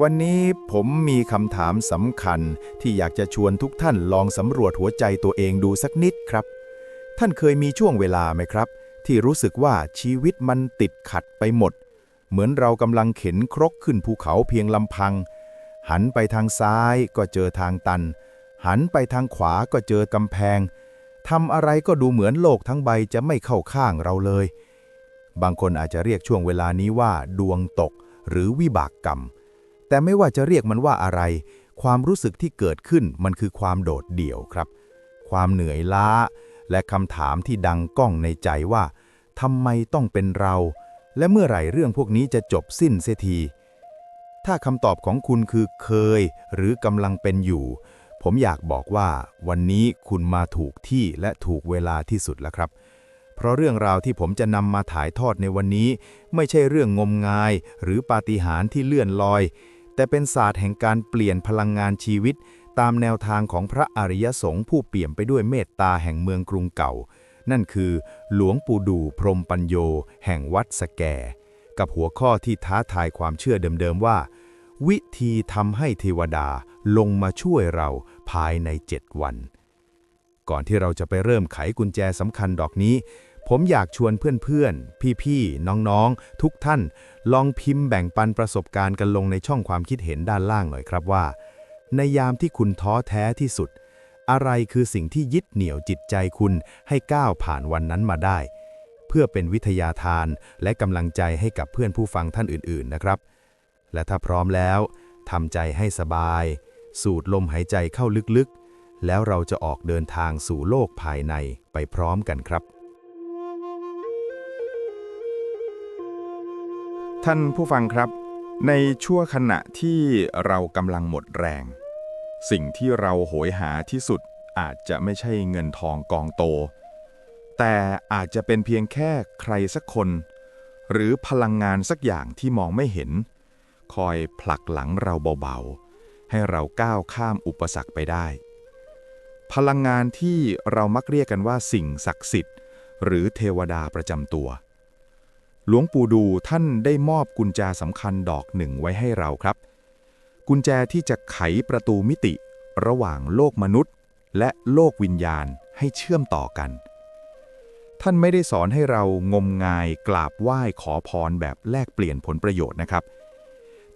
วันนี้ผมมีคำถามสำคัญที่อยากจะชวนทุกท่านลองสำรวจหัวใจตัวเองดูสักนิดครับ ท่านเคยมีช่วงเวลาไหมครับ ที่รู้สึกว่าชีวิตมันติดขัดไปหมด เหมือนเรากำลังเข็นครกขึ้นภูเขาเพียงลำพัง หันไปทางซ้ายก็เจอทางตัน หันไปทางขวาก็เจอกำแพงทำอะไรก็ดูเหมือนโลกทั้งใบจะไม่เข้าข้างเราเลย บางคนอาจจะเรียกช่วงเวลานี้ว่า ดวงตกหรือวิบากกรรม แต่ไม่ว่าจะเรียกมันว่าอะไร ความรู้สึกที่เกิดขึ้นมันคือความโดดเดี่ยวครับ ความเหนื่อยล้า และคำถามที่ดังก้องในใจว่าทำไมต้องเป็นเรา และเมื่อไหร่เรื่องพวกนี้จะจบสิ้นเสียที ถ้าคำตอบของคุณคือเคย หรือกำลังเป็นอยู่ ผมอยากบอกว่า วันนี้คุณมาถูกที่และถูกเวลาที่สุดแล้วครับ เพราะเรื่องราวที่ผมจะนำมาถ่ายทอดในวันนี้ ไม่ใช่เรื่องงมงาย หรือปาฏิหาริย์ที่เลื่อนลอย แต่เป็นศาสตร์แห่งการเปลี่ยนพลังงานชีวิต ตามแนวทางของพระอริยสงฆ์ผู้เปี่ยมไปด้วยเมตตาแห่งเมืองกรุงเก่า นั่นคือ หลวงปู่ดูพรมปัญโย แห่งวัดสแก กับหัวข้อที่ท้าทายความเชื่อเดิมๆว่า วิธีทำให้เทวดาลงมาช่วยเราภายในเจ็ดวัน ก่อนที่เราจะไปเริ่มไขกุญแจสำคัญดอกนี้ ผมอยากชวนเพื่อนๆ พี่ๆ น้องๆ ทุกท่าน ลองพิมพ์แบ่งปันประสบการณ์กันลงในช่องความคิดเห็นด้านล่างหน่อยครับว่า ในยามที่คุณท้อแท้ที่สุด อะไรคือสิ่งที่ยึดเหนี่ยวจิตใจคุณให้ก้าวผ่านวันนั้นมาได้ เพื่อเป็นวิทยาทานและกำลังใจให้กับเพื่อนผู้ฟังท่านอื่นๆ นะครับ และถ้าพร้อมแล้วทำใจให้สบาย สูดลมหายใจเข้าลึกๆ แล้วเราจะออกเดินทางสู่โลกภายในไปพร้อมกันครับ ท่านผู้ฟังครับ ในชั่วขณะที่เรากำลังหมดแรง สิ่งที่เราโหยหาที่สุดอาจจะไม่ใช่เงินทองกองโต แต่อาจจะเป็นเพียงแค่ใครสักคน หรือพลังงานสักอย่างที่มองไม่เห็น คอยผลักหลังเราเบาๆ ให้เราก้าวข้ามอุปสรรคไปได้ พลังงานที่เรามักเรียกกันว่าสิ่งศักดิ์สิทธิ์ หรือเทวดาประจำตัว หลวงปู่ดูท่านได้มอบกุญแจสำคัญดอกหนึ่งไว้ให้เราครับ กุญแจที่จะไขประตูมิติ ระหว่างโลกมนุษย์ และโลกวิญญาณให้เชื่อมต่อกัน ท่านไม่ได้สอนให้เรางมงายกราบไหว้ขอพรแบบแลกเปลี่ยนผลประโยชน์นะครับ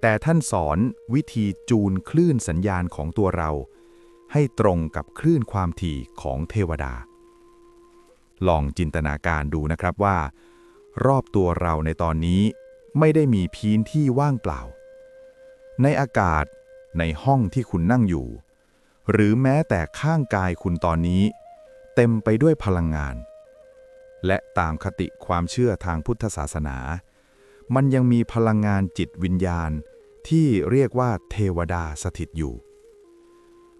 แต่ท่านสอนวิธีจูนคลื่นสัญญาณของตัวเรา ให้ตรงกับคลื่นความถี่ของเทวดา ลองจินตนาการดูนะครับว่า รอบตัวเราในตอนนี้ ไม่ได้มีพื้นที่ว่างเปล่า ในอากาศ ในห้องที่คุณนั่งอยู่ หรือแม้แต่ข้างกายคุณตอนนี้ เต็มไปด้วยพลังงาน และตามคติความเชื่อทางพุทธศาสนา มันยังมีพลังงานจิตวิญญาณที่เรียกว่าเทวดาสถิตอยู่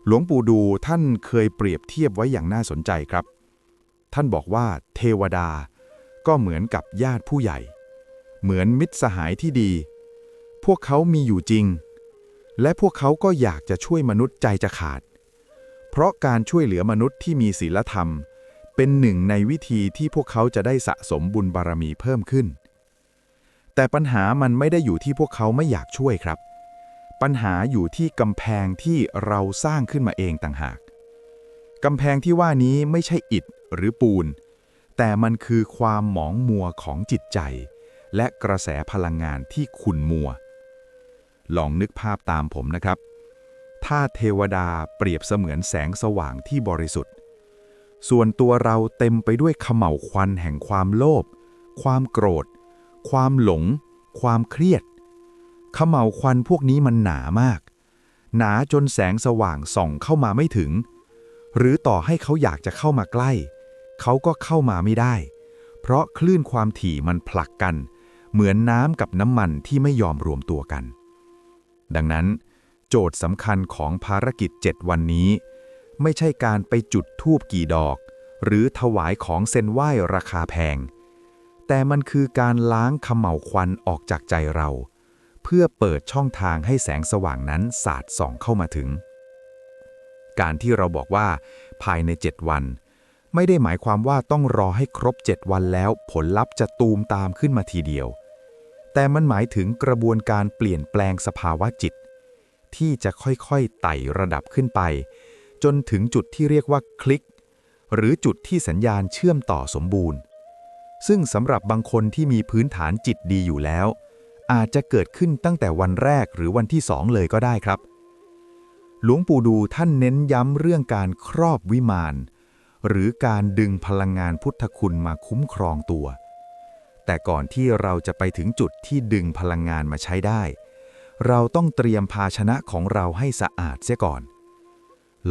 หลวงปู่ดูท่านเคยเปรียบเทียบไว้อย่างน่าสนใจครับ ท่านบอกว่าเทวดา ก็เหมือนกับญาติผู้ใหญ่ เหมือนมิตรสหายที่ดี พวกเขามีอยู่จริง และพวกเขาก็อยากจะช่วยมนุษย์ใจจะขาด เพราะการช่วยเหลือมนุษย์ที่มีศีลธรรม เป็นหนึ่งในวิธีที่พวกเขาจะได้สะสมบุญบารมีเพิ่มขึ้น แต่ปัญหามันไม่ได้อยู่ที่พวกเขาไม่อยากช่วยครับ ปัญหาอยู่ที่กำแพงที่เราสร้างขึ้นมาเองต่างหากกำแพงที่ว่านี้ไม่ใช่อิฐหรือปูน แต่มันคือความหมองมัวของจิตใจ และกระแสพลังงานที่ขุ่นมัว ลองนึกภาพตามผมนะครับ ถ้าเทวดาเปรียบเสมือนแสงสว่างที่บริสุทธิ์ ส่วนตัวเราเต็มไปด้วยขม่าวควันแห่งความโลภ ความโกรธ ความหลง ความเครียด ขม่าวควันพวกนี้มันหนามาก หนาจนแสงสว่างส่องเข้ามาไม่ถึง หรือต่อให้เขาอยากจะเข้ามาใกล้ เขาก็เข้ามาไม่ได้ เพราะคลื่นความถี่มันผลักกัน เหมือนน้ำกับน้ำมันที่ไม่ยอมรวมตัวกัน ดังนั้น โจทย์สำคัญของภารกิจ 7 วันนี้ ไม่ใช่การไปจุดทูบกี่ดอก หรือถวายของเส้นไหว้ราคาแพง แต่มันคือการล้างขม่าวควันออกจากใจเรา เพื่อเปิดช่องทางให้แสงสว่างนั้นสาดส่องเข้ามาถึง การที่เราบอกว่า ภายใน 7 วัน ไม่ได้หมายความว่าต้องรอให้ครบ 7 วันแล้ว ผลลัพธ์จะตูมตามขึ้นมาทีเดียว แต่มันหมายถึงกระบวนการเปลี่ยนแปลงสภาวะจิต ที่จะค่อยๆไต่ระดับขึ้นไป จนถึงจุดที่เรียกว่าคลิก หรือจุดที่สัญญาณเชื่อมต่อสมบูรณ์ ซึ่งสำหรับบางคนที่มีพื้นฐานจิตดีอยู่แล้ว อาจจะเกิดขึ้นตั้งแต่วันแรกหรือวันที่สองเลยก็ได้ครับหลวงปู่ดูท่านเน้นย้ำเรื่องการครอบวิมาน หรือการดึงพลังงานพุทธคุณมาคุ้มครองตัว แต่ก่อนที่เราจะไปถึงจุดที่ดึงพลังงานมาใช้ได้ เราต้องเตรียมภาชนะของเราให้สะอาดเสียก่อน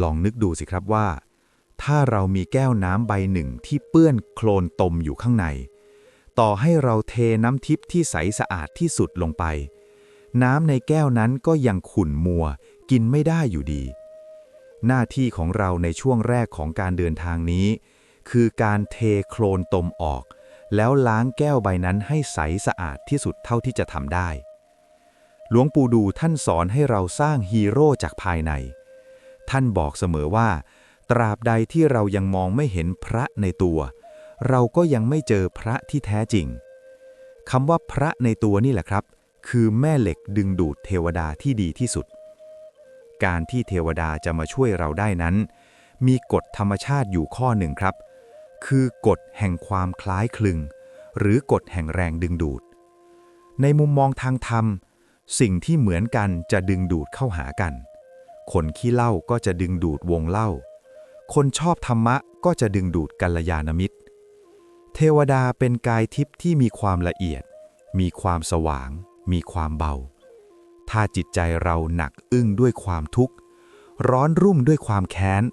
ลองนึกดูสิครับว่า ถ้าเรามีแก้วน้ำใบหนึ่งที่เปื้อนโคลนตมอยู่ข้างใน ต่อให้เราเทน้ำทิพย์ที่ใสสะอาดที่สุดลงไป น้ำในแก้วนั้นก็ยังขุ่นมัว กินไม่ได้อยู่ดี หน้าที่ของเราในช่วงแรกของการเดินทางนี้ คือการเทโคลนตมออก แล้วล้างแก้วใบนั้นให้ใสสะอาดที่สุดเท่าที่จะทำได้ หลวงปู่ดูท่านสอนให้เราสร้างฮีโร่จากภายใน ท่านบอกเสมอว่า ตราบใดที่เรายังมองไม่เห็นพระในตัว เราก็ยังไม่เจอพระที่แท้จริงคำว่าพระในตัวนี่แหละครับ คือแม่เหล็กดึงดูดเทวดาที่ดีที่สุด การที่เทวดาจะมาช่วยเราได้นั้น มีกฎธรรมชาติอยู่ข้อหนึ่งครับ คือกฎแห่งความคล้ายคลึง หรือกฎแห่งแรงดึงดูด ในมุมมองทางธรรม สิ่งที่เหมือนกันจะดึงดูดเข้าหากัน คนขี้เล้าก็จะดึงดูดวงเล่า คนชอบธรรมะก็จะดึงดูดกัลยาณมิตร เทวดาเป็นกายทิพย์ที่มีความละเอียด มีความสว่าง มีความเบา ถ้าจิตใจเราหนักอึ้งด้วยความทุกข์ ร้อนรุ่มด้วยความแค้น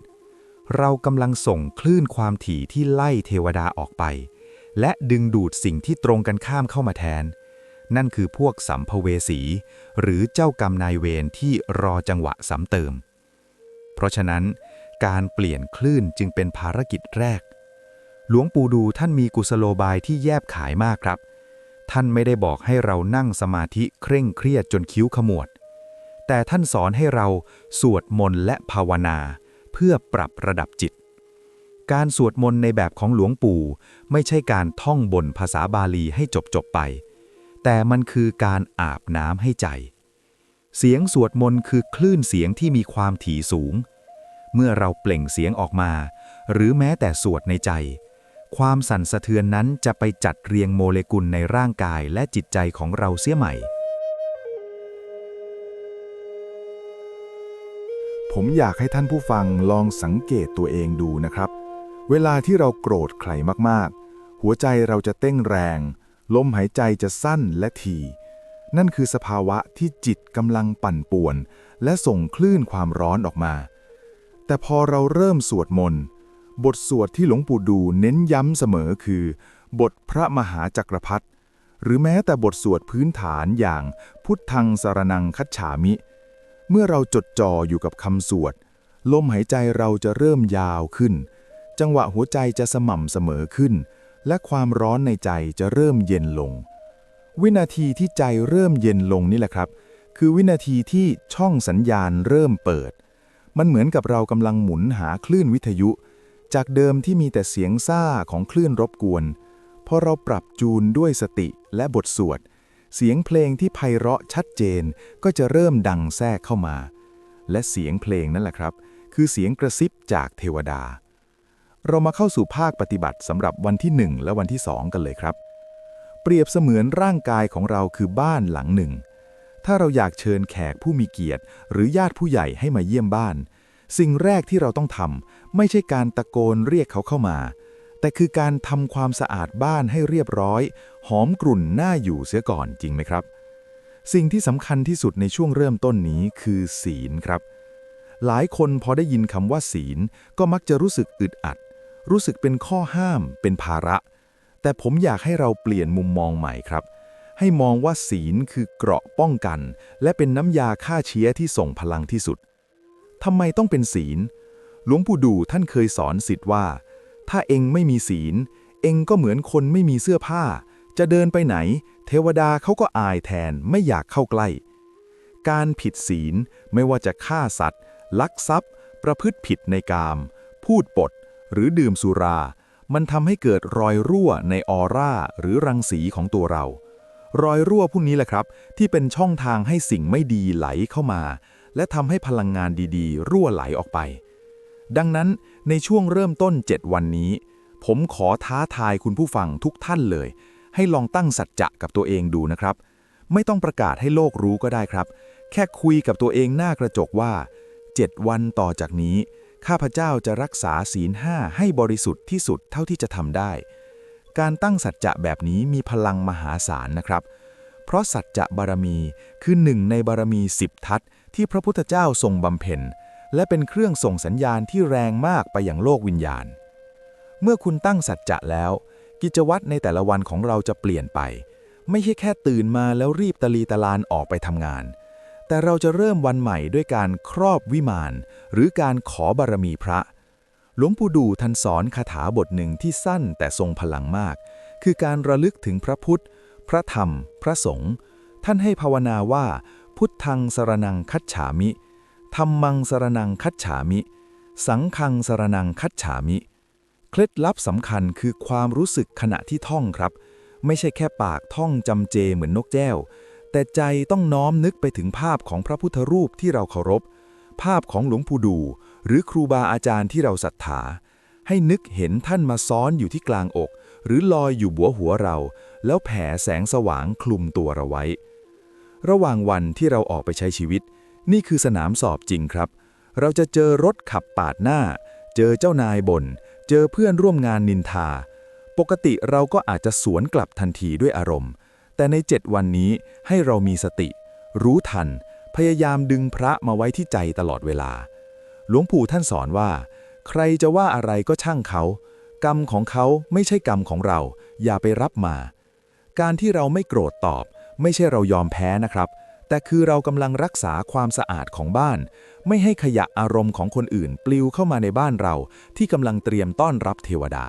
เรากำลังส่งคลื่นความถี่ที่ไล่เทวดาออกไป และดึงดูดสิ่งที่ตรงกันข้ามเข้ามาแทน นั่นคือพวกสัมภเวสี หรือเจ้ากรรมนายเวรที่รอจังหวะซ้ำเติม เพราะฉะนั้นการเปลี่ยนคลื่นจึงเป็นภารกิจแรก หลวงปู่ดูท่านมีกุศโลบายที่แยบขายมากครับ ท่านไม่ได้บอกให้เรานั่งสมาธิเคร่งเครียดจนคิ้วขมวด แต่ท่านสอนให้เราสวดมนต์และภาวนา เพื่อปรับระดับจิต การสวดมนต์ในแบบของหลวงปู่ ไม่ใช่การท่องบนภาษาบาลีให้จบจบไป แต่มันคือการอาบน้ำให้ใจ เสียงสวดมนต์คือคลื่นเสียงที่มีความถี่สูง เมื่อเราเปล่งเสียงออกมา หรือแม้แต่สวดในใจ ความสั่นสะเทือนนั้นจะไปจัดเรียงโมเลกุลในร่างกายและจิตใจของเราเสียใหม่ ผมอยากให้ท่านผู้ฟังลองสังเกตตัวเองดูนะครับ เวลาที่เราโกรธใครมากๆ หัวใจเราจะเต้นแรง ลมหายใจจะสั้นและถี่นั่นคือสภาวะที่จิตกำลังปั่นป่วน และส่งคลื่นความร้อนออกมา แต่พอเราเริ่มสวดมนต์ บทสวดที่หลวงปู่ดูเน้นย้ำเสมอคือ บทพระมหาจักรพรรดิหรือแม้แต่บทสวดพื้นฐานอย่างพุทธังสารนังคัจฉามิ เมื่อเราจดจ่ออยู่กับคำสวด ลมหายใจเราจะเริ่มยาวขึ้น จังหวะหัวใจจะสม่ำเสมอขึ้น และความร้อนในใจจะเริ่มเย็นลง วินาทีที่ใจเริ่มเย็นลงนี่แหละครับ คือวินาทีที่ช่องสัญญาณเริ่มเปิด มันเหมือนกับเรากำลังหมุนหาคลื่นวิทยุ จากเดิมที่มีแต่เสียงซ่าของคลื่นรบกวน พอเราปรับจูนด้วยสติและบทสวด เสียงเพลงที่ไพเราะชัดเจนก็จะเริ่มดังแทรกเข้ามา และเสียงเพลงนั่นแหละครับ คือเสียงกระซิบจากเทวดา เรามาเข้าสู่ภาคปฏิบัติสำหรับวันที่ 1 และวันที่ 2 กันเลยครับ เปรียบเสมือนร่างกายของเราคือบ้านหลังหนึ่ง ถ้าเราอยากเชิญแขกผู้มีเกียรติ หรือญาติผู้ใหญ่ให้มาเยี่ยมบ้านสิ่งแรกที่เราต้องทำ ไม่ใช่การตะโกนเรียกเขาเข้ามา แต่คือการทำความสะอาดบ้านให้เรียบร้อย หอมกลุ่นน่าอยู่เสียก่อนจริงไหมครับ สิ่งที่สำคัญที่สุดในช่วงเริ่มต้นนี้คือศีลครับ หลายคนพอได้ยินคำว่าศีลก็มักจะรู้สึกอึดอัด รู้สึกเป็นข้อห้ามเป็นภาระ แต่ผมอยากให้เราเปลี่ยนมุมมองใหม่ครับให้มองว่าศีลคือเกราะป้องกัน และเป็นน้ำยาฆ่าเชื้อที่ส่งพลังที่สุด ทำไมต้องเป็นศีล หลวงปู่ดูท่านเคยสอนสิทธิ์ว่า ถ้าเองไม่มีศีล เองก็เหมือนคนไม่มีเสื้อผ้า จะเดินไปไหน เทวดาเขาก็อายแทนไม่อยากเข้าใกล้ การผิดศีลไม่ว่าจะฆ่าสัตว์ ลักทรัพย์ ประพฤติผิดในกาม พูดปด หรือดื่มสุรา มันทำให้เกิดรอยรั่วในออร่าหรือรังสีของตัวเรา รอยรั่วพวกนี้แหละครับ ที่เป็นช่องทางให้สิ่งไม่ดีไหลเข้ามา และทำให้พลังงานดีๆ รั่วไหลออกไป ดังนั้นในช่วงเริ่มต้น 7 วันนี้ ผมขอท้าทายคุณผู้ฟังทุกท่านเลย ให้ลองตั้งสัจจะกับตัวเองดูนะครับ ไม่ต้องประกาศให้โลกรู้ก็ได้ครับ แค่คุยกับตัวเองหน้ากระจกว่า 7 วันต่อจากนี้ ข้าพเจ้าจะรักษาศีลห้าให้บริสุทธิ์ที่สุดเท่าที่จะทำได้ การตั้งสัจจะแบบนี้มีพลังมหาศาลนะครับ เพราะสัจจะบารมีคือหนึ่งในบารมีสิบทัศที่พระพุทธเจ้าทรงบำเพ็ญ และเป็นเครื่องส่งสัญญาณที่แรงมากไปอย่างโลกวิญญาณ เมื่อคุณตั้งสัจจะแล้ว กิจวัตรในแต่ละวันของเราจะเปลี่ยนไป ไม่ใช่แค่ตื่นมาแล้วรีบตะลีตะลานออกไปทำงาน แต่เราจะเริ่มวันใหม่ด้วยการครอบวิมาน หรือการขอบารมีพระ หลวงปู่ดูท่านสอนคาถาบทหนึ่งที่สั้นแต่ทรงพลังมาก คือการระลึกถึงพระพุทธ พระธรรม พระสงฆ์ท่านให้ภาวนาว่า พุทธังสรนังคัจฉามิ ธรรมังสรนังคัจฉามิ สังฆังสรนังคัจฉามิ เคล็ดลับสำคัญคือความรู้สึกขณะที่ท่องครับ ไม่ใช่แค่ปากท่องจำเจเหมือนนกแก้ว แต่ใจต้องน้อมนึกไปถึงภาพของพระพุทธรูปที่เราเคารพ ภาพของหลวงปู่ดู หรือครูบาอาจารย์ที่เราศรัทธา ให้นึกเห็นท่านมาซ้อนอยู่ที่กลางอก หรือลอยอยู่บัวหัวเรา แล้วแผ่แสงสว่างคลุมตัวเราไว้ ระหว่างวันที่เราออกไปใช้ชีวิต นี่คือสนามสอบจริงครับ เราจะเจอรถขับปาดหน้า เจอเจ้านายบน่น เจอเพื่อนร่วมงานนินทา ปกติเราก็อาจจะสวนกลับทันทีด้วยอารมณ์ แต่ใน 7 วันนี้ให้เรามีสติ รู้ทัน พยายามดึงพระมาไว้ที่ใจตลอดเวลา หลวงปู่ท่านสอนว่า ใครจะว่าอะไรก็ช่างเขา กรรมของเขาไม่ใช่กรรมของเรา อย่าไปรับมา การที่เราไม่โกรธตอบ ไม่ใช่เรายอมแพ้นะครับ แต่คือเรากำลังรักษาความสะอาดของบ้าน ไม่ให้ขยะอารมณ์ของคนอื่น ปลิวเข้ามาในบ้านเรา ที่กำลังเตรียมต้อนรับเทวดา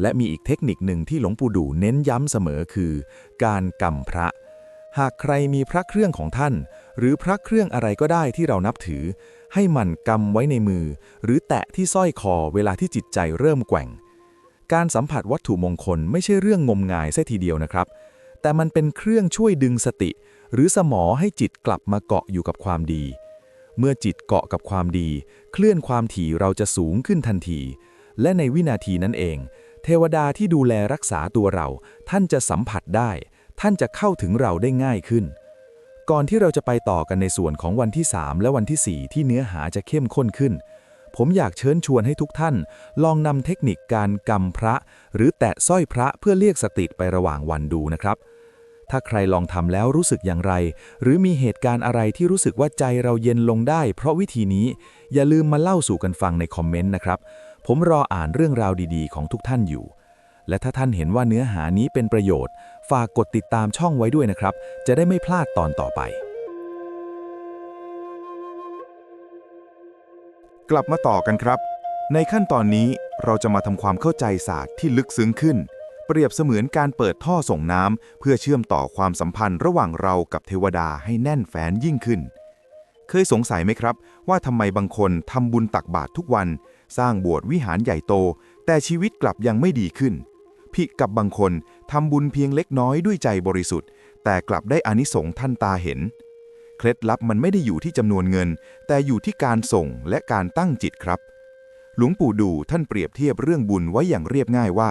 และมีอีกเทคนิคหนึ่งที่หลวงปู่ดูเน้นย้ำเสมอคือ การกำพระ หากใครมีพระเครื่องของท่าน หรือพระเครื่องอะไรก็ได้ที่เรานับถือ ให้มันกำไว้ในมือ หรือแตะที่สร้อยคอเวลาที่จิตใจเริ่มแกว่ง การสัมผัสวัตถุมงคลไม่ใช่เรื่องงมงายซะทีเดียวนะครับแต่มันเป็นเครื่องช่วยดึงสติ หรือสมอให้จิตกลับมาเกาะอยู่กับความดี เมื่อจิตเกาะกับความดี เคลื่อนความถี่เราจะสูงขึ้นทันที และในวินาทีนั้นเอง เทวดาที่ดูแลรักษาตัวเรา ท่านจะสัมผัสได้ ท่านจะเข้าถึงเราได้ง่ายขึ้น ก่อนที่เราจะไปต่อกันในส่วนของวันที่ 3 และวันที่ 4 ที่เนื้อหาจะเข้มข้นขึ้นผมอยากเชิญชวนให้ทุกท่าน ลองนำเทคนิคการกำพระ หรือแตะสร้อยพระเพื่อเรียกสติไประหว่างวันดูนะครับ ถ้าใครลองทำแล้วรู้สึกอย่างไร หรือมีเหตุการณ์อะไรที่รู้สึกว่าใจเราเย็นลงได้ เพราะวิธีนี้อย่าลืมมาเล่าสู่กันฟังในคอมเมนต์นะครับ ผมรออ่านเรื่องราวดีๆ ของทุกท่านอยู่ และถ้าท่านเห็นว่าเนื้อหานี้เป็นประโยชน์ ฝากกดติดตามช่องไว้ด้วยนะครับ จะได้ไม่พลาดตอนต่อไป กลับมาต่อกันครับ ในขั้นตอนนี้เราจะมาทำความเข้าใจศาสตร์ที่ลึกซึ้งขึ้น เปรียบเสมือนการเปิดท่อส่งน้ำเพื่อเชื่อมต่อความสัมพันธ์ระหว่างเรากับเทวดาให้แน่นแฟ้นยิ่งขึ้น เคยสงสัยไหมครับ ว่าทำไมบางคนทำบุญตักบาตรทุกวัน สร้างโบสถ์วิหารใหญ่โต แต่ชีวิตกลับยังไม่ดีขึ้นพิกับบางคนทำบุญเพียงเล็กน้อยด้วยใจบริสุทธิ์ แต่กลับได้อานิสงส์ท่านตาเห็น เคล็ดลับมันไม่ได้อยู่ที่จำนวนเงิน แต่อยู่ที่การส่งและการตั้งจิตครับ หลวงปู่ดูท่านเปรียบเทียบเรื่องบุญไว้อย่างเรียบง่ายว่า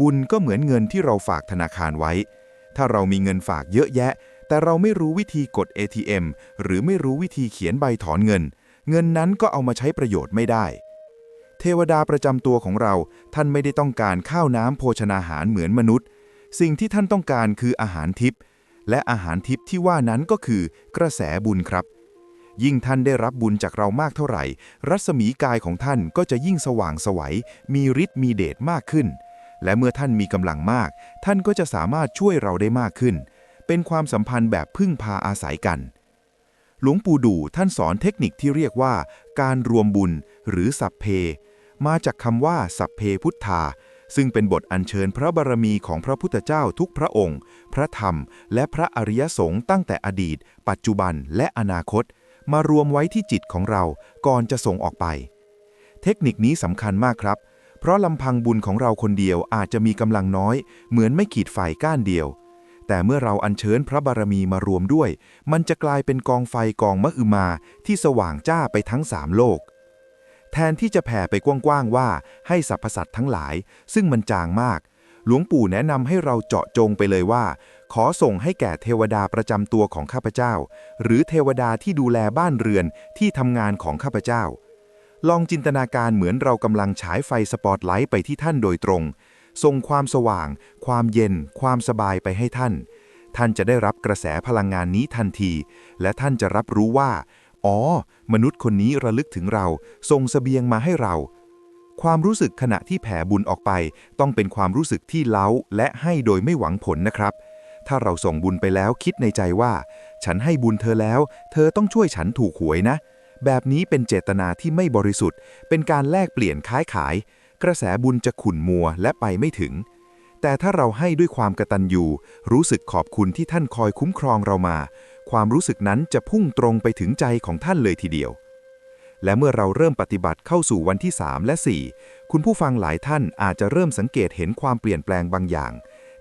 บุญก็เหมือนเงินที่เราฝากธนาคารไว้ ถ้าเรามีเงินฝากเยอะแยะ แต่เราไม่รู้วิธีกด ATM หรือไม่รู้วิธีเขียนใบถอนเงิน เงินนั้นก็เอามาใช้ประโยชน์ไม่ได้ เทวดาประจำตัวของเรา ท่านไม่ได้ต้องการข้าวน้ำโภชนาหารเหมือนมนุษย์ สิ่งที่ท่านต้องการคืออาหารทิพย์และอาหารทิพย์ที่ว่านั้นก็คือกระแสบุญครับ ยิ่งท่านได้รับบุญจากเรามากเท่าไหร่ รัศมีกายของท่านก็จะยิ่งสว่างสวัยมีฤทธิ์มีเดชมากขึ้น และเมื่อท่านมีกำลังมาก ท่านก็จะสามารถช่วยเราได้มากขึ้น เป็นความสัมพันธ์แบบพึ่งพาอาศัยกัน หลวงปู่ดูท่านสอนเทคนิคที่เรียกว่า การรวมบุญหรือสัพเพ มาจากคำว่าสัพเพพุทธา ซึ่งเป็นบทอัญเชิญพระบารมีของพระพุทธเจ้าทุกพระองค์ พระธรรม และพระอริยสงฆ์ตั้งแต่อดีต ปัจจุบันและอนาคต มารวมไว้ที่จิตของเราก่อนจะส่งออกไปเทคนิคนี้สำคัญมากครับ เพราะลำพังบุญของเราคนเดียวอาจจะมีกำลังน้อย เหมือนไม่ขีดไฟก้านเดียว แต่เมื่อเราอัญเชิญพระบารมีมารวมด้วย มันจะกลายเป็นกองไฟกองมะอึมาที่สว่างจ้าไปทั้งสามโลก แทนที่จะแผ่ไปกว้างๆว่าให้สรรพสัตว์ทั้งหลาย ซึ่งมันจางมาก หลวงปู่แนะนำให้เราเจาะจงไปเลยว่า ขอส่งให้แก่เทวดาประจำตัวของข้าพเจ้า หรือเทวดาที่ดูแลบ้านเรือนที่ทำงานของข้าพเจ้า ลองจินตนาการเหมือนเรากำลังฉายไฟสปอตไลท์ไปที่ท่านโดยตรง ส่งความสว่าง ความเย็น ความสบายไปให้ท่าน ท่านจะได้รับกระแสพลังงานนี้ทันที และท่านจะรับรู้ว่า อ๋อ มนุษย์คนนี้ระลึกถึงเรา ส่งเสบียงมาให้เรา ความรู้สึกขณะที่แผ่บุญออกไป ต้องเป็นความรู้สึกที่เล้าและให้โดยไม่หวังผลนะครับ ถ้าเราส่งบุญไปแล้วคิดในใจว่า ฉันให้บุญเธอแล้ว เธอต้องช่วยฉันถูกหวยนะ แบบนี้เป็นเจตนาที่ไม่บริสุทธิ์ เป็นการแลกเปลี่ยนค้ายขาย กระแสบุญจะขุ่นมัวและไปไม่ถึง แต่ถ้าเราให้ด้วยความกตัญญูรู้สึกขอบคุณที่ท่านคอยคุ้มครองเรามา ความรู้สึกนั้นจะพุ่งตรงไปถึงใจของท่านเลยทีเดียว และเมื่อเราเริ่มปฏิบัติเข้าสู่วันที่ 3 และ 4 คุณผู้ฟังหลายท่านอาจจะเริ่มสังเกตเห็นความเปลี่ยนแปลงบางอย่าง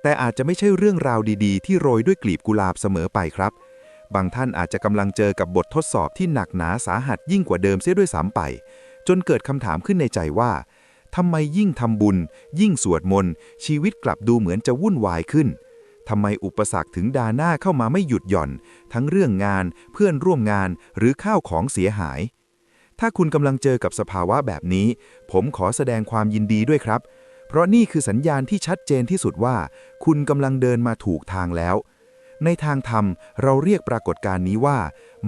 แต่อาจจะไม่ใช่เรื่องราวดี ๆ ที่โรยด้วยกลีบกุหลาบเสมอไปครับ บางท่านอาจจะกำลังเจอกับบททดสอบที่หนักหนาสาหัสยิ่งกว่าเดิมเสียด้วยซ้ำไป จนเกิดคำถามขึ้นในใจว่าทำไมยิ่งทำบุญ ยิ่งสวดมนต์ ชีวิตกลับดูเหมือนจะวุ่นวายขึ้นทำไมอุปสรรคถึงดาหน้าเข้ามาไม่หยุดหย่อน ทั้งเรื่องงาน เพื่อนร่วมงานหรือข้าวของเสียหาย ถ้าคุณกำลังเจอกับสภาวะแบบนี้ ผมขอแสดงความยินดีด้วยครับ เพราะนี่คือสัญญาณที่ชัดเจนที่สุดว่า คุณกำลังเดินมาถูกทางแล้ว ในทางธรรมเราเรียกปรากฏการณ์นี้ว่า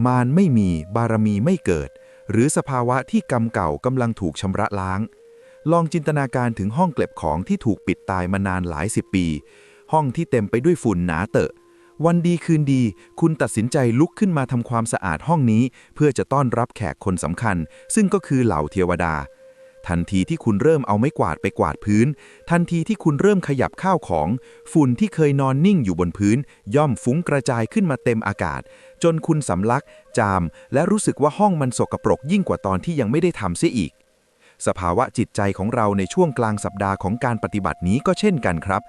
มารไม่มีบารมีไม่เกิด หรือสภาวะที่กรรมเก่ากำลังถูกชำระล้าง ลองจินตนาการถึงห้องเก็บของที่ถูกปิดตายมานานหลายสิบปี ห้องที่เต็มไปด้วยฝุ่นหนาเตอะ วันดีคืนดี คุณตัดสินใจลุกขึ้นมาทำความสะอาดห้องนี้ เพื่อจะต้อนรับแขกคนสำคัญ ซึ่งก็คือเหล่าเทวดา ทันทีที่คุณเริ่มเอาไม้กวาดไปกวาดพื้น ทันทีที่คุณเริ่มขยับข้าวของ ฝุ่นที่เคยนอนนิ่งอยู่บนพื้น ย่อมฟุ้งกระจายขึ้นมาเต็มอากาศ จนคุณสำลัก จาม และรู้สึกว่าห้องมันสกปรกยิ่งกว่าตอนที่ยังไม่ได้ทำเสียอีกสภาวะจิตใจของเราในช่วงกลางสัปดาห์ของการปฏิบัตินี้ก็เช่นกันครับ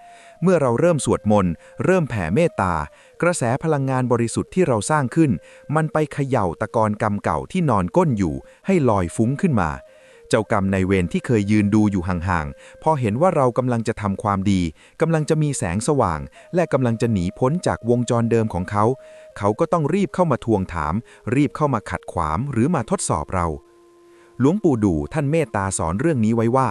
เมื่อเราเริ่มสวดมนต์ เริ่มแผ่เมตตา กระแสพลังงานบริสุทธิ์ที่เราสร้างขึ้น มันไปเขย่าตะกอนกรรมเก่าที่นอนก้นอยู่ ให้ลอยฟุ้งขึ้นมา เจ้ากรรมในายเวรที่เคยยืนดูอยู่ห่างๆ พอเห็นว่าเรากำลังจะทำความดีกำลังจะมีแสงสว่าง และกำลังจะหนีพ้นจากวงจรเดิมของเขา เขาก็ต้องรีบเข้ามาทวงถาม รีบเข้ามาขัดขวางหรือมาทดสอบเรา หลวงปู่ดูท่านเมตตาสอนเรื่องนี้ไว้ว่า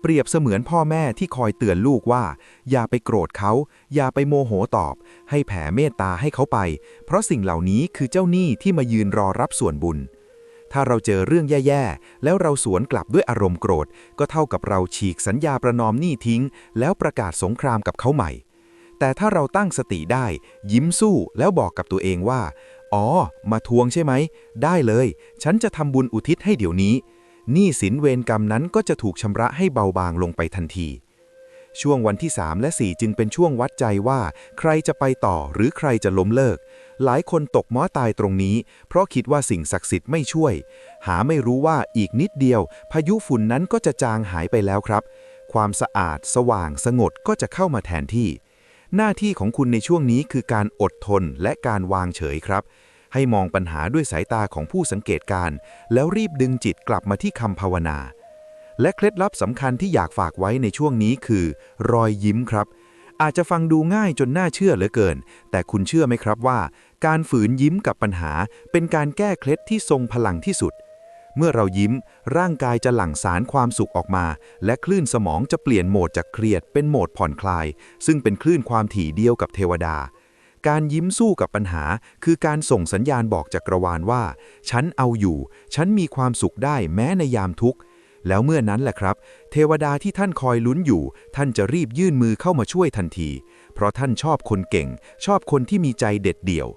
เปรียบเสมือนพ่อแม่ที่คอยเตือนลูกว่า อย่าไปโกรธเขา อย่าไปโมโหตอบ ให้แผ่เมตตาให้เขาไป เพราะสิ่งเหล่านี้คือเจ้าหนี้ที่มายืนรอรับส่วนบุญ ถ้าเราเจอเรื่องแย่ๆ แล้วเราสวนกลับด้วยอารมณ์โกรธ ก็เท่ากับเราฉีกสัญญาประนอมหนี้ทิ้ง แล้วประกาศสงครามกับเขาใหม่ แต่ถ้าเราตั้งสติได้ ยิ้มสู้แล้วบอกกับตัวเองว่า อ๋อ มาทวงใช่ไหม ได้เลย ฉันจะทำบุญอุทิศให้เดี๋ยวนี้หนี้สินเวรกรรมนั้นก็จะถูกชำระให้เบาบางลงไปทันที ช่วงวันที่ 3 และ 4 จึงเป็นช่วงวัดใจว่า ใครจะไปต่อหรือใครจะล้มเลิก หลายคนตกม้อตายตรงนี้ เพราะคิดว่าสิ่งศักดิ์สิทธิ์ไม่ช่วย หาไม่รู้ว่าอีกนิดเดียว พายุฝุ่นนั้นก็จะจางหายไปแล้วครับ ความสะอาด สว่าง สงบก็จะเข้ามาแทนที่ หน้าที่ของคุณในช่วงนี้คือการอดทนและการวางเฉยครับ ให้มองปัญหาด้วยสายตาของผู้สังเกตการณ์แล้วรีบดึงจิตกลับมาที่คำภาวนา และเคล็ดลับสำคัญที่อยากฝากไว้ในช่วงนี้คือ รอยยิ้มครับอาจจะฟังดูง่ายจนน่าเชื่อเหลือเกิน แต่คุณเชื่อไหมครับว่า การฝืนยิ้มกับปัญหาเป็นการแก้เคล็ดที่ทรงพลังที่สุด เมื่อเรายิ้ม ร่างกายจะหลั่งสารความสุขออกมา และคลื่นสมองจะเปลี่ยนโหมดจากเครียดเป็นโหมดผ่อนคลาย ซึ่งเป็นคลื่นความถี่เดียวกับเทวดา การยิ้มสู้กับปัญหา คือการส่งสัญญาณบอกจักรวาลว่า ฉันเอาอยู่ ฉันมีความสุขได้แม้ในยามทุกข์แล้วเมื่อนั้นแหละครับ เทวดาที่ท่านคอยลุ้นอยู่ ท่านจะรีบยื่นมือเข้ามาช่วยทันที เพราะท่านชอบคนเก่ง ชอบคนที่มีใจเด็ดเดี่ยว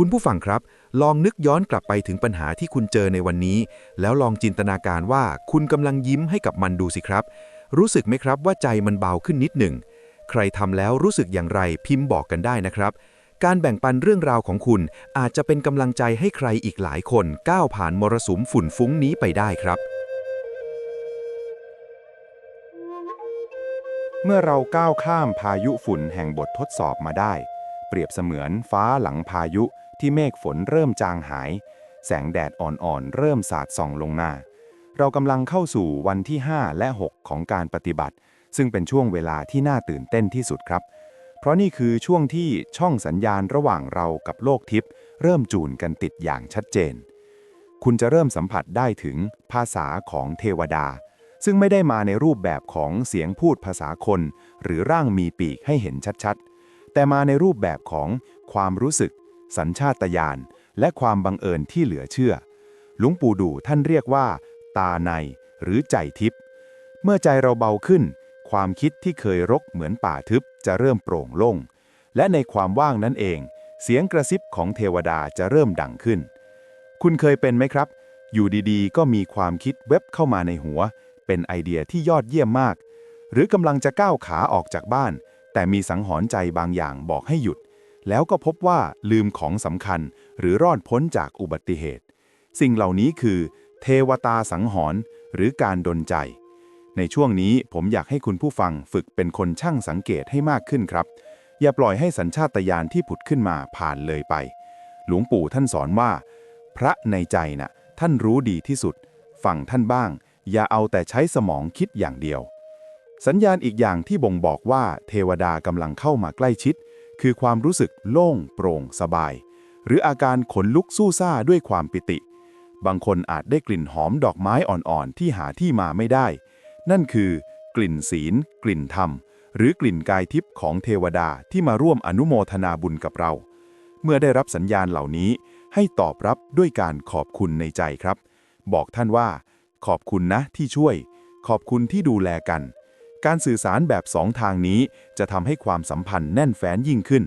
คุณผู้ฟังครับ ลองนึกย้อนกลับไปถึงปัญหาที่คุณเจอในวันนี้ แล้วลองจินตนาการว่าคุณกำลังยิ้มให้กับมันดูสิครับ รู้สึกไหมครับว่าใจมันเบาขึ้นนิดหนึ่ง ใครทำแล้วรู้สึกอย่างไรพิมพ์บอกกันได้นะครับ การแบ่งปันเรื่องราวของคุณอาจจะเป็นกำลังใจให้ใครอีกหลายคนก้าวผ่านมรสุมฝุ่นฟุ้งนี้ไปได้ครับเมื่อเราก้าวข้ามพายุฝุ่นแห่งบททดสอบมาได้ เปรียบเสมือนฟ้าหลังพายุ ที่เมฆฝนเริ่มจางหาย แสงแดดอ่อนๆ เริ่มสาดส่องลงหน้า เรากำลังเข้าสู่วันที่ 5 และ 6 ของการปฏิบัติ ซึ่งเป็นช่วงเวลาที่น่าตื่นเต้นที่สุดครับ เพราะนี่คือช่วงที่ช่องสัญญาณระหว่างเรากับโลกทิพย์เริ่มจูนกันติดอย่างชัดเจน คุณจะเริ่มสัมผัสได้ถึงภาษาของเทวดา ซึ่งไม่ได้มาในรูปแบบของเสียงพูดภาษาคน หรือร่างมีปีกให้เห็นชัดๆ แต่มาในรูปแบบของความรู้สึก สัญชาตญาณและความบังเอิญที่เหลือเชื่อ หลวงปู่ดูท่านเรียกว่า ตาในหรือใจทิพย์เมื่อใจเราเบาขึ้น ความคิดที่เคยรกเหมือนป่าทึบจะเริ่มโปร่งโล่งและในความว่างนั้นเอง เสียงกระซิบของเทวดาจะเริ่มดังขึ้น คุณเคยเป็นไหมครับ อยู่ดีๆ ก็มีความคิดเว็บเข้ามาในหัว เป็นไอเดียที่ยอดเยี่ยมมาก หรือกำลังจะก้าวขาออกจากบ้าน แต่มีสังหรณ์ใจบางอย่างบอกให้หยุด แล้วก็พบว่าลืมของสำคัญหรือรอดพ้นจากอุบัติเหตุ สิ่งเหล่านี้คือ เทวตาสังหรณ์หรือการดลใจ ในช่วงนี้ผมอยากให้คุณผู้ฟังฝึกเป็นคนช่างสังเกตให้มากขึ้นครับ อย่าปล่อยให้สัญชาตญาณที่ผุดขึ้นมาผ่านเลยไป หลวงปู่ท่านสอนว่า พระในใจน่ะท่านรู้ดีที่สุด ฟังท่านบ้าง อย่าเอาแต่ใช้สมองคิดอย่างเดียว สัญญาณอีกอย่างที่บ่งบอกว่าเทวดากำลังเข้ามาใกล้ชิด คือความรู้สึกโล่งโปร่งสบาย หรืออาการขนลุกสู้ซ่าด้วยความปิติ บางคนอาจได้กลิ่นหอมดอกไม้อ่อนๆ ที่หาที่มาไม่ได้ นั่นคือกลิ่นศีล กลิ่นธรรม หรือกลิ่นกายทิพย์ของเทวดาที่มาร่วมอนุโมทนาบุญกับเรา เมื่อได้รับสัญญาณเหล่านี้ ให้ตอบรับด้วยการขอบคุณในใจครับ บอกท่านว่า ขอบคุณนะที่ช่วย ขอบคุณที่ดูแลกัน การสื่อสารแบบสองทางนี้จะทำให้ความสัมพันธ์แน่นแฟ้นยิ่งขึ้น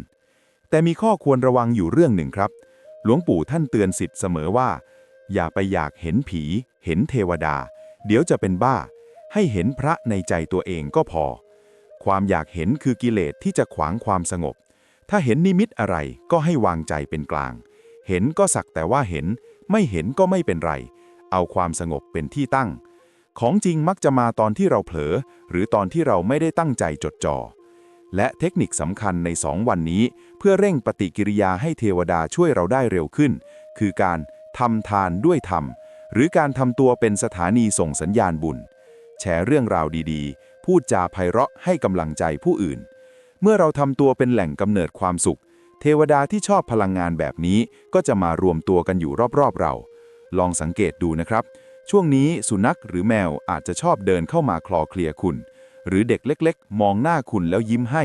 แต่มีข้อควรระวังอยู่เรื่องหนึ่งครับ หลวงปู่ท่านเตือนสิทธิ์เสมอว่า อย่าไปอยากเห็นผี เห็นเทวดา เดี๋ยวจะเป็นบ้า ให้เห็นพระในใจตัวเองก็พอ ความอยากเห็นคือกิเลสที่จะขวางความสงบ ถ้าเห็นนิมิตอะไรก็ให้วางใจเป็นกลาง เห็นก็สักแต่ว่าเห็น ไม่เห็นก็ไม่เป็นไร เอาความสงบเป็นที่ตั้ง ของจริงมักจะมาตอนที่เราเผลอ หรือตอนที่เราไม่ได้ตั้งใจจดจ่อ และเทคนิคสำคัญในสองวันนี้ เพื่อเร่งปฏิกิริยาให้เทวดาช่วยเราได้เร็วขึ้น คือการทำทานด้วยธรรม หรือการทำตัวเป็นสถานีส่งสัญญาณบุญ แชร์เรื่องราวดีๆ พูดจาไพเราะให้กำลังใจผู้อื่น เมื่อเราทำตัวเป็นแหล่งกำเนิดความสุข เทวดาที่ชอบพลังงานแบบนี้ก็จะมารวมตัวกันอยู่รอบๆเรา ลองสังเกตดูนะครับ ช่วงนี้สุนัขหรือแมวอาจจะชอบเดินเข้ามาคลอเคลียคุณ หรือเด็กเล็กๆ มองหน้าคุณแล้วยิ้มให้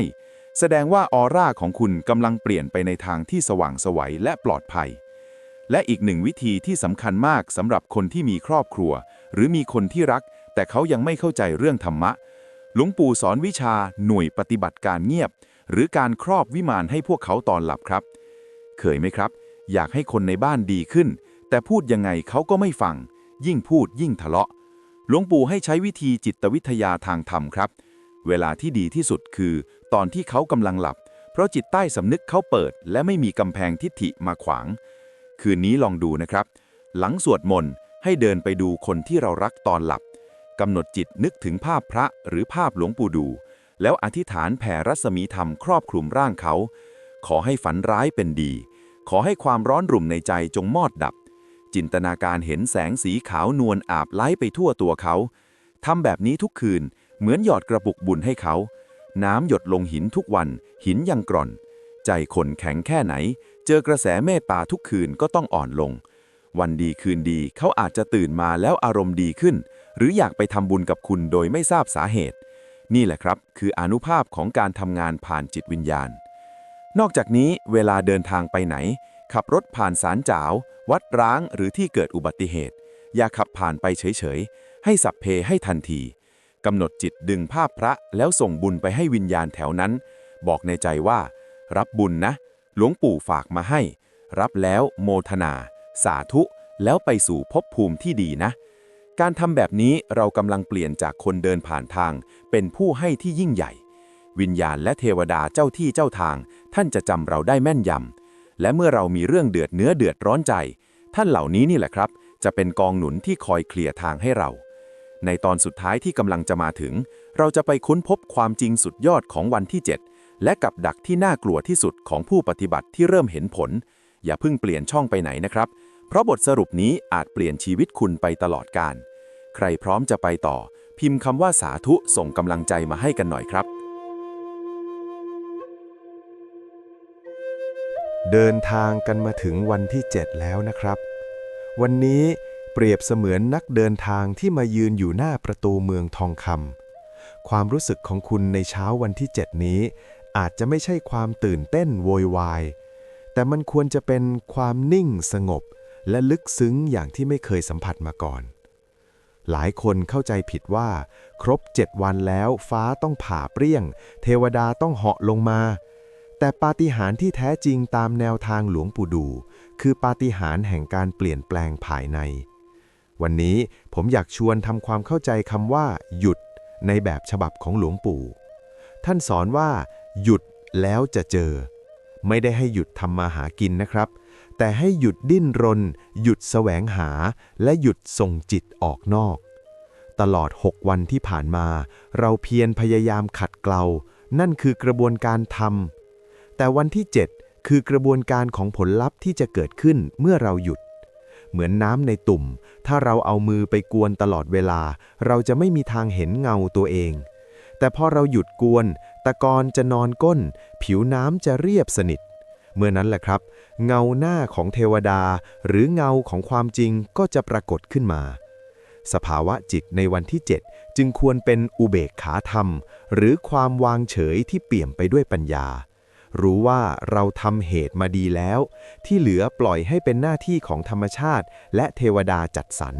แสดงว่าออร่าของคุณกำลังเปลี่ยนไปในทางที่สว่างสวัยและปลอดภัย และอีกหนึ่งวิธีที่สำคัญมากสำหรับคนที่มีครอบครัว หรือมีคนที่รัก แต่เขายังไม่เข้าใจเรื่องธรรมะ หลวงปู่สอนวิชาหน่วยปฏิบัติการเงียบ หรือการครอบวิมานให้พวกเขาตอนหลับครับ เคยไหมครับ อยากให้คนในบ้านดีขึ้น แต่พูดยังไงเขาก็ไม่ฟัง ยิ่งพูดยิ่งทะเลาะ หลวงปู่ให้ใช้วิธีจิตวิทยาทางธรรมครับ เวลาที่ดีที่สุดคือ ตอนที่เขากำลังหลับ เพราะจิตใต้สำนึกเขาเปิด และไม่มีกำแพงทิฏฐิมาขวาง คืนนี้ลองดูนะครับ หลังสวดมนต์ให้เดินไปดูคนที่เรารักตอนหลับกำหนดจิตนึกถึงภาพพระหรือภาพหลวงปู่ดู แล้วอธิษฐานแผ่รัศมีธรรมครอบคลุมร่างเขา ขอให้ฝันร้ายเป็นดี ขอให้ความร้อนรุ่มในใจจงมอดดับ จินตนาการเห็นแสงสีขาวนวลอาบไล้ไปทั่วตัวเขาทำแบบนี้ทุกคืนเหมือนหยอดกระปุกบุญให้เขา น้ำหยดลงหินทุกวัน หินยังกร่อน ใจคนแข็งแค่ไหน เจอกระแสเมตตาทุกคืนก็ต้องอ่อนลง วันดีคืนดีเขาอาจจะตื่นมาแล้วอารมณ์ดีขึ้น หรืออยากไปทำบุญกับคุณโดยไม่ทราบสาเหตุ นี่แหละครับ คืออนุภาพของการทำงานผ่านจิตวิญญาณ นอกจากนี้เวลาเดินทางไปไหน ขับรถผ่านสารจ๋าว วัดร้างหรือที่เกิดอุบัติเหตุ อย่าขับผ่านไปเฉยๆ ให้สับเพให้ทันทีกำหนดจิตดึงภาพพระแล้วส่งบุญไปให้วิญญาณแถวนั้น บอกในใจว่า รับบุญนะ หลวงปู่ฝากมาให้ รับแล้วโมทนา สาธุ แล้วไปสู่ภพภูมิที่ดีนะ การทำแบบนี้เรากำลังเปลี่ยนจากคนเดินผ่านทาง เป็นผู้ให้ที่ยิ่งใหญ่ วิญญาณและเทวดาเจ้าที่เจ้าทาง ท่านจะจำเราได้แม่นยำ และเมื่อเรามีเรื่องเดือดเนื้อเดือดร้อนใจ ท่านเหล่านี้นี่แหละครับ จะเป็นกองหนุนที่คอยเคลียร์ทางให้เรา ในตอนสุดท้ายที่กำลังจะมาถึง เราจะไปค้นพบความจริงสุดยอดของวันที่ 7 และกับดักที่น่ากลัวที่สุดของผู้ปฏิบัติที่เริ่มเห็นผล อย่าเพิ่งเปลี่ยนช่องไปไหนนะครับ เพราะบทสรุปนี้อาจเปลี่ยนชีวิตคุณไปตลอดกาลใครพร้อมจะไปต่อ พิมพ์คำว่าสาธุส่งกำลังใจมาให้กันหน่อยครับ เดินทางกันมาถึงวันที่ 7 แล้วนะครับ วันนี้เปรียบเสมือนนักเดินทางที่มายืนอยู่หน้าประตูเมืองทองคำความรู้สึกของคุณในเช้าวันที่ 7 นี้ อาจจะไม่ใช่ความตื่นเต้นโวยวาย แต่มันควรจะเป็นความนิ่งสงบ และลึกซึ้งอย่างที่ไม่เคยสัมผัสมาก่อน หลายคนเข้าใจผิดว่า ครบ 7 วันแล้วฟ้าต้องผ่าเปรี้ยง เทวดาต้องเหาะลงมา แต่ปาฏิหาริย์ที่แท้จริงตามแนวทางหลวงปู่ดู คือปาฏิหาริย์แห่งการเปลี่ยนแปลงภายใน วันนี้ผมอยากชวนทำความเข้าใจคำว่า หยุด ในแบบฉบับของหลวงปู่ ท่านสอนว่า หยุดแล้วจะเจอ ไม่ได้ให้หยุดทำมาหากินนะครับ แต่ให้หยุดดิ้นรน หยุดแสวงหา และหยุดส่งจิตออกนอก ตลอด 6 วันที่ผ่านมา เราเพียรพยายามขัดเกลา นั่นคือกระบวนการทำ แต่วันที่ 7 คือกระบวนการของผลลัพธ์ที่จะเกิดขึ้นเมื่อเราหยุด เหมือนน้ำในตุ่ม ถ้าเราเอามือไปกวนตลอดเวลา เราจะไม่มีทางเห็นเงาตัวเอง แต่พอเราหยุดกวน ตะกอนจะนอนก้น ผิวน้ำจะเรียบสนิท เมื่อนั้นแหละครับ เงาหน้าของเทวดา หรือเงาของความจริงก็จะปรากฏขึ้นมา สภาวะจิตในวันที่ 7 จึงควรเป็นอุเบกขาธรรม หรือความวางเฉยที่เปี่ยมไปด้วยปัญญา รู้ว่าเราทำเหตุมาดีแล้ว ที่เหลือปล่อยให้เป็นหน้าที่ของธรรมชาติ และเทวดาจัดสรร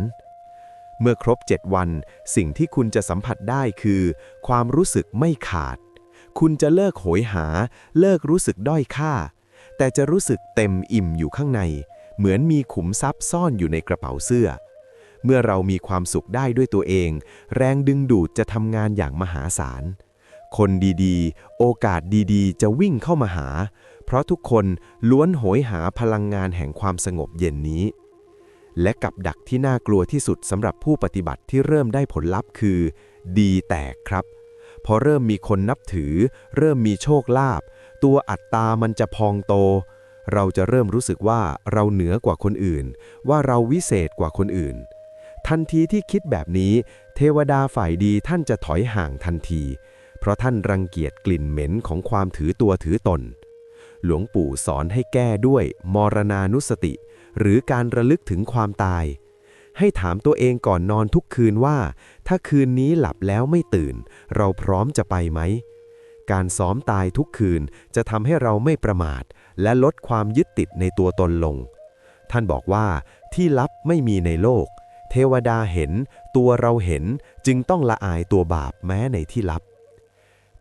เมื่อครบ 7 วัน สิ่งที่คุณจะสัมผัสได้คือ ความรู้สึกไม่ขาด คุณจะเลิกโหยหา เลิกรู้สึกด้อยค่า แต่จะรู้สึกเต็มอิ่มอยู่ข้างใน เหมือนมีขุมทรัพย์ซ่อนอยู่ในกระเป๋าเสื้อ เมื่อเรามีความสุขได้ด้วยตัวเอง แรงดึงดูดจะทำงานอย่างมหาศาล คนดีๆ โอกาสดีๆ จะวิ่งเข้ามาหา เพราะทุกคนล้วนโหยหาพลังงานแห่งความสงบเย็นนี้ และกับดักที่น่ากลัวที่สุดสำหรับผู้ปฏิบัติที่เริ่มได้ผลลัพธ์คือ ดีแตกครับ พอเริ่มมีคนนับถือ เริ่มมีโชคลาภตัวอัตตามันจะพองโต เราจะเริ่มรู้สึกว่าเราเหนือกว่าคนอื่น ว่าเราวิเศษกว่าคนอื่น ทันทีที่คิดแบบนี้ เทวดาฝ่ายดีท่านจะถอยห่างทันที เพราะท่านรังเกียจกลิ่นเหม็นของความถือตัวถือตน หลวงปู่สอนให้แก้ด้วย มรณานุสติ หรือการระลึกถึงความตาย ให้ถามตัวเองก่อนนอนทุกคืนว่า ถ้าคืนนี้หลับแล้วไม่ตื่น เราพร้อมจะไปไหม การซ้อมตายทุกคืนจะทำให้เราไม่ประมาท และลดความยึดติดในตัวตนลง ท่านบอกว่าที่ลับไม่มีในโลก เทวดาเห็น ตัวเราเห็นจึงต้องละอายตัวบาปแม้ในที่ลับ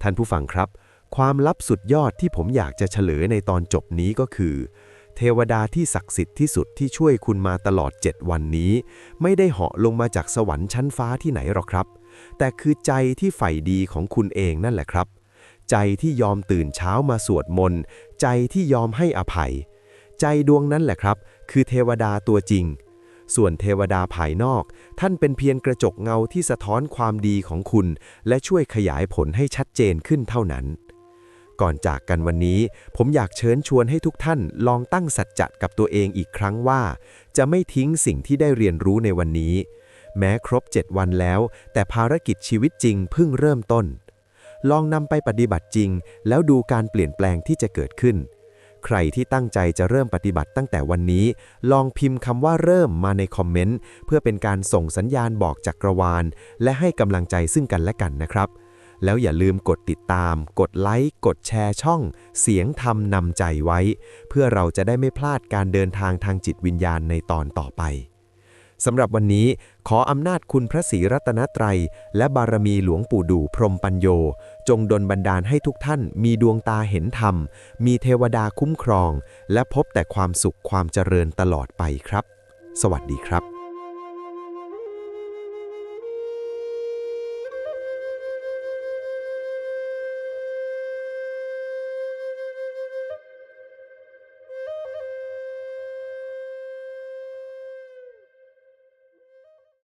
ท่านผู้ฟังครับ ความลับสุดยอดที่ผมอยากจะเฉลยในตอนจบนี้ก็คือ เทวดาที่ศักดิ์สิทธิ์ที่สุดที่ช่วยคุณมาตลอด 7 วันนี้ ไม่ได้เหาะลงมาจากสวรรค์ชั้นฟ้าที่ไหนหรอกครับ แต่คือใจที่ใฝ่ดีของคุณเองนั่นแหละครับ ใจที่ยอมตื่นเช้ามาสวดมนต์ใจที่ยอมให้อภัย ใจดวงนั้นแหละครับ คือเทวดาตัวจริง ส่วนเทวดาภายนอก ท่านเป็นเพียงกระจกเงาที่สะท้อนความดีของคุณ และช่วยขยายผลให้ชัดเจนขึ้นเท่านั้น ก่อนจากกันวันนี้ ผมอยากเชิญชวนให้ทุกท่านลองตั้งสัจจะกับตัวเองอีกครั้งว่า จะไม่ทิ้งสิ่งที่ได้เรียนรู้ในวันนี้ แม้ครบ 7 วันแล้ว แต่ภารกิจชีวิตจริงเพิ่งเริ่มต้น ลองนำไปปฏิบัติจริง แล้วดูการเปลี่ยนแปลงที่จะเกิดขึ้น ใครที่ตั้งใจจะเริ่มปฏิบัติตั้งแต่วันนี้ ลองพิมพ์คำว่าเริ่มมาในคอมเมนต์ เพื่อเป็นการส่งสัญญาณบอกจักรวาล และให้กำลังใจซึ่งกันและกันนะครับ แล้วอย่าลืมกดติดตาม กดไลค์ กดแชร์ช่อง เสียงธรรมนำใจไว้ เพื่อเราจะได้ไม่พลาดการเดินทางทางจิตวิญญาณในตอนต่อไป สำหรับวันนี้ขออำนาจคุณพระศรีรัตนตรัย และบารมีหลวงปู่ดูพรมปัญโย จงดลบันดาลให้ทุกท่านมีดวงตาเห็นธรรม มีเทวดาคุ้มครอง และพบแต่ความสุขความเจริญตลอดไปครับ สวัสดีครับ